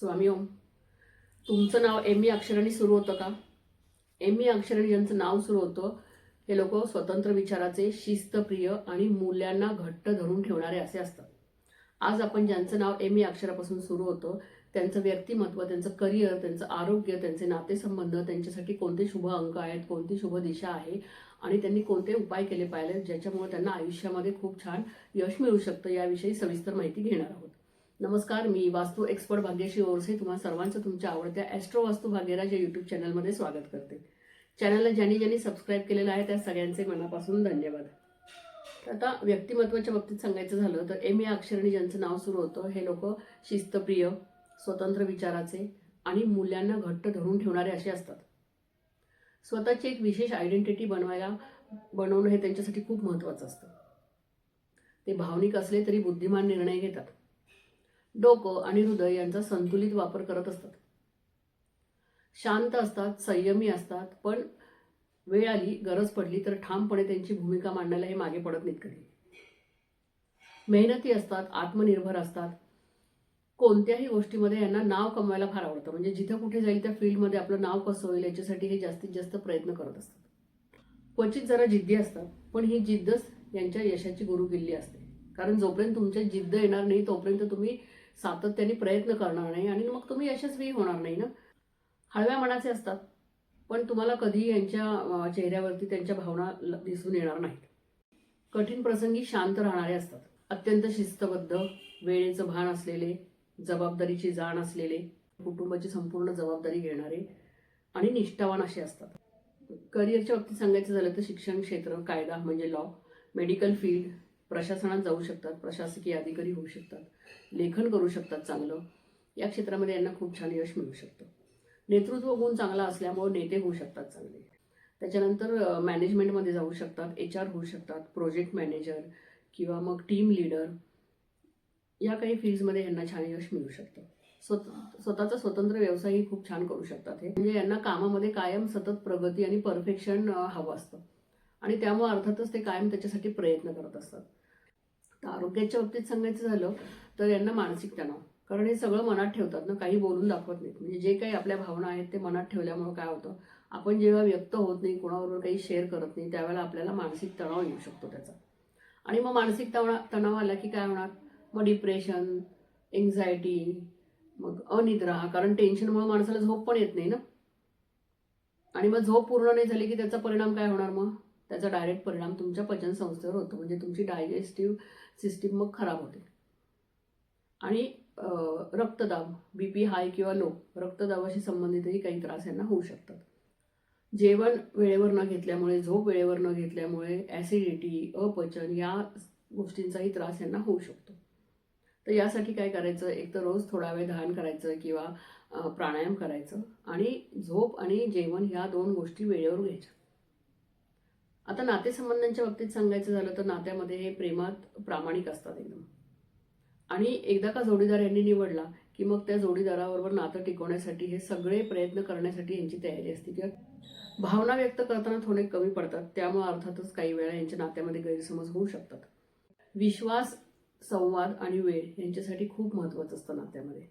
स्वामी ओम. तुमचं नाव M. E. अक्षराने सुरू होतं का? एम. ई. अक्षराने ज्यांचं नाव सुरू होतं. हे लोक स्वतंत्र विचाराचे शिस्तप्रिय आणि मूल्यांना घट्ट धरून ठेवणारे असे असतात. आज आपण ज्यांचं नाव एम. ई. अक्षरापासून सुरू होतं त्यांचं व्यक्तिमत्व त्यांचं करिअर त्यांचं आरोग्य त्यांचे नातेसंबंध त्यांच्यासाठी कोणते शुभ अंक आहेत कोणती शुभ दिशा आहे आणि त्यांनी कोणते उपाय केले पाहिजे ज्याच्यामुळे त्यांना आयुष्यामध्ये खूप छान यश मिळू शकतं याविषयी सविस्तर माहिती घेणार आहोत. नमस्कार मी वास्तू एक्सपर्ट भाग्यश्री ओरसे. तुम्हा सर्वांचं तुमच्या आवडत्या ॲस्ट्रो वास्तू भाग्यराज या युट्यूब चॅनलमध्ये स्वागत करते. चॅनलला ज्यांनी ज्यांनी सबस्क्राईब केलेलं आहे त्या सगळ्यांचे मनापासून धन्यवाद. आता व्यक्तिमत्वाच्या बाबतीत सांगायचं झालं तर एम या अक्षरणी ज्यांचं नाव सुरू होतं हे लोक शिस्तप्रिय स्वतंत्र विचाराचे आणि मूल्यांना घट्ट धरून ठेवणारे असे असतात. स्वतःची एक विशेष आयडेंटिटी बनवायला बनवणं हे त्यांच्यासाठी खूप महत्त्वाचं असतं. ते भावनिक असले तरी बुद्धिमान निर्णय घेतात. डोकं आणि हृदय यांचा संतुलित वापर करत असतात. शांत असतात संयमी असतात पण वेळ आली गरज पडली तर ठामपणे त्यांची भूमिका मांडायला हे मागे पडत नाहीत कधी. मेहनती असतात आत्मनिर्भर असतात. कोणत्याही गोष्टीमध्ये यांना नाव कमवायला फार आवडतं. म्हणजे जिथं कुठे जाईल त्या फील्डमध्ये आपलं नाव कसं होईल याच्यासाठी हे जास्तीत जास्त प्रयत्न करत असतात. क्वचित जरा जिद्दी असतात पण ही जिद्दच यांच्या यशाची गुरुकिल्ली असते. कारण जोपर्यंत तुमच्या जिद्द येणार नाही तोपर्यंत तुम्ही सातत्याने प्रयत्न करणार नाही आणि मग तुम्ही यशस्वी होणार नाही ना? हळव्या मनाचे असतात. पण तुम्हाला कधी यांच्या चेहऱ्यावरती त्यांच्या भावना दिसून येणार नाहीत. कठीण प्रसंगी शांत राहणारे असतात. अत्यंत शिस्तबद्ध वेळेचं भान असलेले जबाबदारीची जाण असलेले कुटुंबाची संपूर्ण जबाबदारी घेणारे आणि निष्ठावान असे असतात. करिअरच्या बाबतीत सांगायचं झालं तर शिक्षण क्षेत्र कायदा म्हणजे लॉ मेडिकल फील्ड प्रशासनात जाऊ शकतात प्रशासकीय अधिकारी होऊ शकतात लेखन करू शकतात चांगलं. या क्षेत्रामध्ये यांना खूप छान यश मिळू शकतं. नेतृत्व गुण चांगला असल्यामुळे नेते होऊ शकतात चांगले. त्याच्यानंतर मॅनेजमेंटमध्ये जाऊ शकतात एच आर होऊ शकतात प्रोजेक्ट मॅनेजर किंवा मग टीम लीडर या काही फील्ड्समध्ये यांना छान यश मिळू शकतं. स्वत स्वतःचा स्वतंत्र व्यवसायही खूप छान करू शकतात हे. म्हणजे यांना कामामध्ये कायम सतत प्रगती आणि परफेक्शन हवं असतं. आणि त्यामुळे अर्थातच ते कायम त्याच्यासाठी प्रयत्न करत असतात. तर आरोग्याच्या बाबतीत सांगायचं झालं तर यांना मानसिक तणाव. कारण हे सगळं मनात ठेवतात ना काही बोलून दाखवत नाहीत. म्हणजे जे काही आपल्या भावना आहेत ते मनात ठेवल्यामुळे काय होतं? आपण जेव्हा व्यक्त होत नाही कोणाबरोबर काही शेअर करत नाही त्यावेळेला आपल्याला मानसिक तणाव येऊ शकतो त्याचा. आणि मग मानसिक तणाव तणाव आला की काय होणार? मग डिप्रेशन एन्झायटी मग अनिद्रा कारण टेन्शनमुळे माणसाला झोप पण येत नाही ना. आणि मग झोप पूर्ण नाही झाली की त्याचा परिणाम काय होणार मग? त्याचा डायरेक्ट परिणाम तुमच्या पचन संस्थेवर होतो. म्हणजे तुमची डायजेस्टिव्ह सिस्टीम मग खराब होते. आणि रक्तदाब बी पी हाय किंवा लो रक्तदाबाशी संबंधितही काही त्रास यांना होऊ शकतात. जेवण वेळेवर न घेतल्यामुळे झोप वेळेवर न घेतल्यामुळे ॲसिडिटी अपचन या गोष्टींचाही त्रास यांना होऊ शकतो. तर यासाठी काय करायचं? एक तर रोज थोडा वेळ ध्यान करायचं किंवा प्राणायाम करायचं आणि झोप आणि जेवण ह्या दोन गोष्टी वेळेवर घ्यायच्या. आता नातेसंबंधांच्या बाबतीत सांगायचं झालं तर नात्यामध्ये हे प्रेमात प्रामाणिक असतात एकदम. आणि एकदा का जोडीदार यांनी निवडला की मग त्या जोडीदाराबरोबर नातं टिकवण्यासाठी हे सगळे प्रयत्न करण्यासाठी यांची तयारी असते. किंवा भावना व्यक्त करताना थोडे कमी पडतात. त्यामुळे अर्थातच काही वेळा यांच्या नात्यामध्ये गैरसमज होऊ शकतात. विश्वास संवाद आणि वेळ यांच्यासाठी खूप महत्त्वाचं असतं नात्यामध्ये.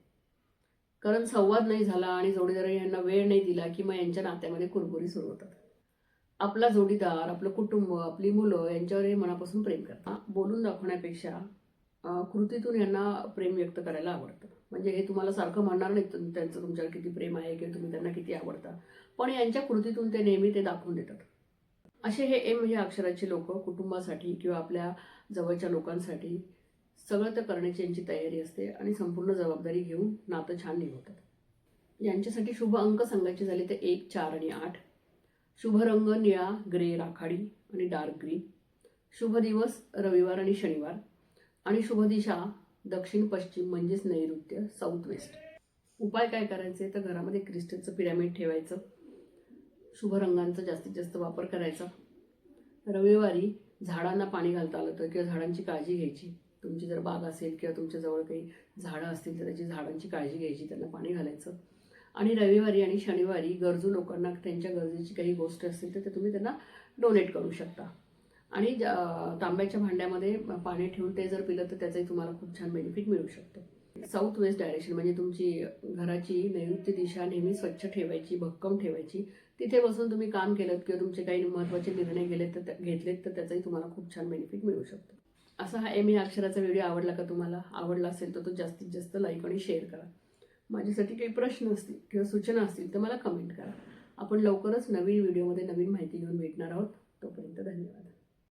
कारण संवाद नाही झाला आणि जोडीदार यांना वेळ नाही दिला की मग यांच्या नात्यामध्ये कुरबुरी सुरू होतात. आपला जोडीदार आपलं कुटुंब आपली मुलं यांच्यावर हे मनापासून प्रेम करतात. बोलून दाखवण्यापेक्षा कृतीतून यांना प्रेम व्यक्त करायला आवडतं. म्हणजे हे तुम्हाला सारखं म्हणणार नाही त्यांचं तुमच्यावर किती प्रेम आहे किंवा तुम्ही त्यांना किती आवडता. पण यांच्या कृतीतून ते नेहमी ते दाखवून देतात. असे हे एम हे अक्षराचे लोक कुटुंबासाठी किंवा आपल्या जवळच्या लोकांसाठी सगळं तर करण्याची यांची तयारी असते आणि संपूर्ण जबाबदारी घेऊन नातं छान निभवतात. यांच्यासाठी शुभ अंक सांगायचे झाले तर एक चार आणि आठ. शुभ रंग निळा ग्रे राखाडी आणि डार्क ग्रीन. शुभ दिवस रविवार आणि शनिवार. आणि शुभ दिशा दक्षिण पश्चिम म्हणजेच नैऋत्य साऊथ वेस्ट उपाय काय करायचे? तर घरामध्ये क्रिस्टलचं पिरॅमिड ठेवायचं. शुभ रंगांचा जास्तीत जास्त वापर करायचा. रविवारी झाडांना पाणी घालता आलं तर किंवा झाडांची काळजी घ्यायची. तुमची जर बाग असेल किंवा तुमच्याजवळ काही झाडं असतील तर त्याची झाडांची काळजी घ्यायची त्यांना पाणी घालायचं. आणि रविवारी आणि शनिवारी गरजू लोकांना त्यांच्या गरजेची काही गोष्ट असतील तर ते तुम्ही त्यांना डोनेट करू शकता. आणि तांब्याच्या भांड्यामध्ये पाणी ठेवून ते जर पिलं तर त्याचाही तुम्हाला खूप छान बेनिफिट मिळू शकतो. साऊथ वेस्ट डायरेक्शन म्हणजे तुमची घराची नैऋत्य दिशा नेहमी स्वच्छ ठेवायची भक्कम ठेवायची. तिथे बसून तुम्ही काम केलं किंवा तुमचे काही महत्त्वाचे निर्णय गेले तर घेतलेत तर त्याचाही तुम्हाला खूप छान बेनिफिट मिळू शकतो. असा हा एम या अक्षराचा व्हिडिओ आवडला का तुम्हाला? आवडला असेल तर तो जास्तीत जास्त लाईक आणि शेअर करा. माझ्यासाठी काही प्रश्न असतील किंवा सूचना असतील तर मला कमेंट करा. आपण लवकरच नवीन व्हिडिओमध्ये नवीन माहिती घेऊन भेटणार आहोत. तोपर्यंत धन्यवाद.